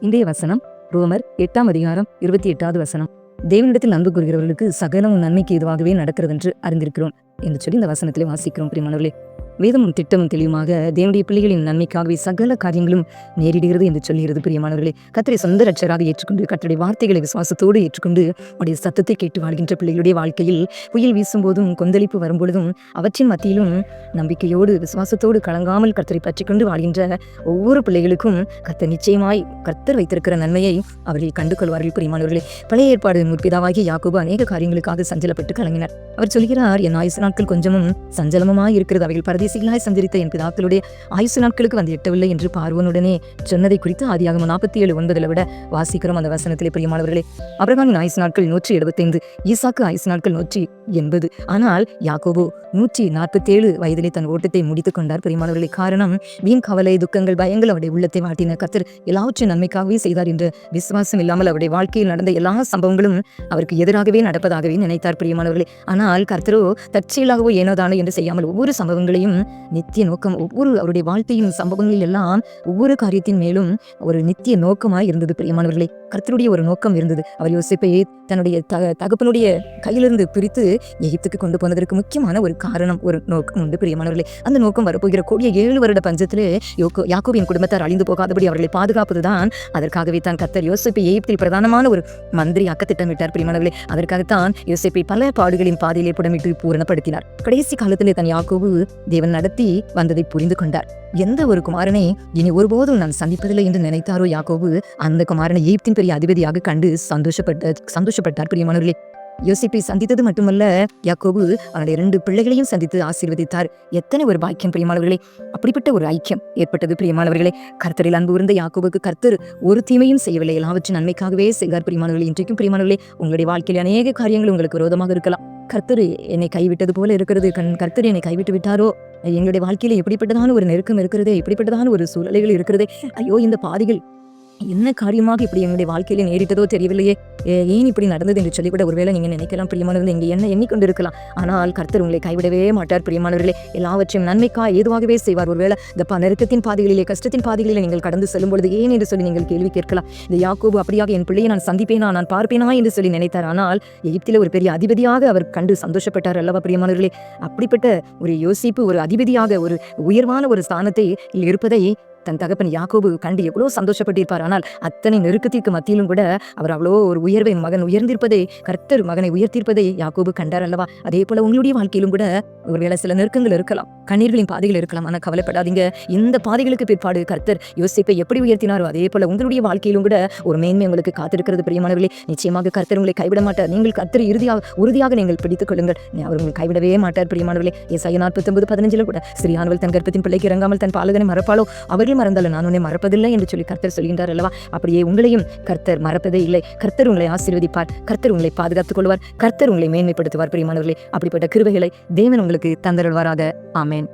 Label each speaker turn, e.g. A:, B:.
A: இன்றைய வசனம் ரோமர் எட்டாம் அதிகாரம் இருபத்தி எட்டாவது வசனம். தேவனிடத்தில் அன்பு கூறுகிறவர்களுக்கு சகலமும் நன்மைக்கு இதுவாகவே நடக்கிறது என்று அறிந்திருக்கிறோம் என்று சொல்லி இந்த வசனத்திலே வாசிக்கிறோம். பிரியமானவர்களே வேதமும் திட்டமும் தெளிவுமாக தேவனுடைய பிள்ளைகளின் நன்மைக்காகவே சகல காரியங்களும் நேரிடுகிறது என்று சொல்லுகிறது பிரியமானவர்களே கத்தரை சொந்த ரட்சராக ஏற்றுக்கொண்டு கத்தருடைய வார்த்தைகளை விசுவாசத்தோடு ஏற்றுக்கொண்டு அவருடைய சத்தத்தை கேட்டு வாழ்கின்ற பிள்ளைகளுடைய வாழ்க்கையில் புயல் வீசும்போதும் கொந்தளிப்பு வரும்பொழுதும் அவற்றின் மத்தியிலும் நம்பிக்கையோடு விசுவாசத்தோடு கலங்காமல் கத்தரை பற்றி கொண்டு வாழ்கின்ற ஒவ்வொரு பிள்ளைகளுக்கும் கத்தர் நிச்சயமாய் கர்த்தர் வைத்திருக்கிற நன்மையை அவர்கள் கண்டு கொள்வார்கள் பிரியமானவர்களே பழைய ஏற்பாடு முற்பிதாவாகிய யாக்கோபு அநேக காரியங்களுக்காக சஞ்சலப்பட்டு கலங்கினார். அவர் சொல்கிறார் என் ஆயுசு நாட்கள் கொஞ்சமும் சஞ்சலமாய் இருக்கிறது. அவைகள் பரதேசிகளாய் சஞ்சரித்த என் பிதாக்களுடைய ஆயுசு நாட்களுக்கு வந்து எட்டவில்லை என்று பார்வனுடனே சொன்னதை குறித்து ஆதியாகம நாற்பத்தி ஏழு ஒன்பதில் விட வாசிக்கிறோம் அந்த வசனத்திலே. பிரியமானவர்களே அபிரகாமின் ஆயுசு நாட்கள் நூற்றி எழுபத்தைந்து ஈசாக்கு ஆயுசு நாட்கள் நூற்றி எண்பது. ஆனால் யாக்கோபோ நூற்றி நாற்பத்தேழு வயதிலே தன் ஓட்டத்தை முடித்துக் கொண்டார். பிரியமானவர்களே காரணம் வீண் கவலை துக்கங்கள் பயங்கள் அவருடைய உள்ளத்தை வாட்டின கத்தர் எல்லாவற்றையும் நன்மைக்காகவே செய்தார் என்று விசுவாசம் இல்லாமல் அவருடைய வாழ்க்கையில் நடந்த எல்லா சம்பவங்களும் அவருக்கு எதிராகவே நடப்பதாகவே நினைத்தார். பிரியமானவர்களே ஆனால் கர்த்தரோ தற்செயலாகவோ ஏனோதானோ என்று செய்யாமல் ஒவ்வொரு சம்பவங்களையும் நித்திய நோக்கம் ஒவ்வொரு அவருடைய வாழ்க்கையின் சம்பவங்களில் எல்லாம் ஒவ்வொரு காரியத்தின் மேலும் ஒரு நித்திய நோக்கமாய் இருந்தது பிரியமானவர்களே. கர்த்தருடைய ஒரு நோக்கம் இருந்தது. அவர் யோசிப்பை தன்னுடைய த தகப்பனுடைய கையிலிருந்து பிரித்து எகிப்துக்கு கொண்டு போனதற்கு முக்கியமான ஒரு காரணம் ஒரு நோக்கம் உண்டு பிரியமானவர்களே. அந்த நோக்கம் வரப்போகிற கூடிய ஏழு வருட பஞ்சத்திலே யோகோ யாக்கோவின் குடும்பத்தார் அழிந்து போகாதபடி அவர்களை பாதுகாப்பதுதான். அதற்காகவே தான் கர்த்தர் யோசிப்பை எகிப்தில் பிரதானமான ஒரு மந்திரி அக்க திட்டமிட்டார் பிரியமானவர்களே. அதற்காகத்தான் யோசிப்பை பல பாடுகளின் பாதையிலே புடமிட்டு பூரணப்படுத்தினார். கடைசி காலத்திலே தன் யாக்கோவு தேவன் நடத்தி வந்ததை புரிந்து கொண்டார். எந்த ஒரு குமாரனை இனி ஒருபோதும் நான் சந்திப்பதில்லை என்று நினைத்தாரோ யாக்கோவு அந்த குமாரனை எகிப்தின் பெரிய அதிபதியாக கண்டு சந்தோஷப்பட்ட சந்தோஷப்பட்டார் பிரியமானவர்களே. யோசிப்பை சந்தித்தது மட்டுமல்ல யாக்கோபு அவனுடைய இரண்டு பிள்ளைகளையும் சந்தித்து ஆசீர்வதித்தார். எத்தனை ஒரு பாக்கியம் பிரியமானவர்களே. அப்படிப்பட்ட ஒரு ஐக்கியம் ஏற்பட்டது பிரியமானவர்களே. கர்த்தரில் அன்பு இருந்த யாக்கோபுக்கு கர்த்தர் ஒரு தீமையும் செய்யவில்லை. எல்லாவற்றின் நன்மைக்காகவே செய்தார் பிரியமானவர்களே. இன்றைக்கும் பிரியமானவர்களே உங்களுடைய வாழ்க்கையில் அநேக காரியங்கள் உங்களுக்கு விரோதமாக இருக்கலாம். கர்த்தர் என்னை கைவிட்டது போல இருக்கிறது. கண் கர்த்தர் என்னை கைவிட்டு விட்டாரோ? எங்களுடைய வாழ்க்கையில எப்படிப்பட்டதான ஒரு நெருக்கம் இருக்கிறதே? எப்படிப்பட்டதான ஒரு சூழ்நிலைகள் இருக்கிறதே? ஐயோ இந்த பாதிகள் என்ன காரியமாக இப்படி எங்களுடைய வாழ்க்கையில நேரிட்டதோ தெரியவில்லையே? ஏ- ஏன் இப்படி நடந்தது என்று சொல்லி கூட ஒருவேளை நீங்க நினைக்கலாம் பிரியமானவர்கள் நீங்கள் என்ன எண்ணிக்கொண்டிருக்கலாம்? ஆனால் கர்த்தர் உங்களை கைவிடவே மாட்டார் பிரியமானவர்களே. எல்லாவற்றையும் நன்மைக்கா ஏதுவாகவே செய்வார். ஒருவேளை இந்த ப- நெருக்கத்தின் பாதைகளிலே கஷ்டத்தின் பாதைகளிலே நீங்கள் கடந்து செல்லும் பொழுது ஏன் என்று சொல்லி நீங்கள் கேள்வி கேட்கலாம்? இந்த யாக்கோபு அப்படியாக என் பிள்ளையை நான் சந்திப்பேனா நான் பார்ப்பேனா என்று சொல்லி நினைத்தார். ஆனால் எகிப்திலே ஒரு பெரிய அதிபதியாக அவர் கண்டு சந்தோஷப்பட்டார் அல்லவா பிரியமானவர்களே? அப்படிப்பட்ட ஒரு யோசிப்பு ஒரு அதிபதியாக ஒரு உயர்வான ஒரு ஸ்தானத்தை இருப்பதை தன் தகப்பன் யாக்கோபு கண்டு எவ்வளோ சந்தோஷப்பட்டிருப்பார். ஆனால் அத்தனை நெருக்கத்திற்கு மத்தியிலும் கூட அவர் அவ்வளோ ஒரு உயர்வை மகன் உயர்ந்திருப்பதை கர்த்தர் மகனை உயர்த்திருப்பதை யாக்கோபு கண்டார் அல்லவா? அதே போல உங்களுடைய வாழ்க்கையிலும் கூட ஒருவேளை சில நெருக்கங்கள் இருக்கலாம் கண்ணீர்களின் பாதைகள் இருக்கலாம். ஆனால் கவலைப்படாதீங்க. இந்த பாதைகளுக்கு பிற்பாடு கர்த்தர் யோசிப்பை எப்படி உயர்த்தினாரோ அதே போல உங்களுடைய வாழ்க்கையிலும் கூட ஒரு மேன்மை உங்களுக்கு காத்திருக்கிறது. பிரியமானவர்களே நிச்சயமாக கர்த்தர் உங்களை கைவிட மாட்டார். நீங்கள் கர்த்தர் இறுதியாக உறுதியாக நீங்கள் பிடித்துக் கொள்ளுங்கள். அவர் உங்களை கைவிடவே மாட்டார். பிரியமானவர்களே ஏசாய நாற்பத்தொன்பது பதினஞ்சில் கூட சிறியானவள் தன் கர்ப்பத்தின் பிள்ளைக்கு இறங்காமல் தன் பாலகனை மறப்பாளோ? அவர்கள் மறந்தாலும் நான் உன்னை மறப்பதில்லை என்று சொல்லி கர்த்தர் சொல்கின்றார் அல்லவா? அப்படியே உங்களையும் கர்த்தர் மறப்பதே இல்லை. கர்த்தர் உங்களை ஆசீர்வதிப்பார். கர்த்தர் உங்களை பாதுகாத்துக் கொள்வார். கர்த்தர் உங்களை மேன்மைப்படுத்துவார் பிரியமானவர்களே. அப்படிப்பட்ட கிருவைகளை தேவன் உங்களுக்கு தந்தருள்வாராக. ஆமேன்.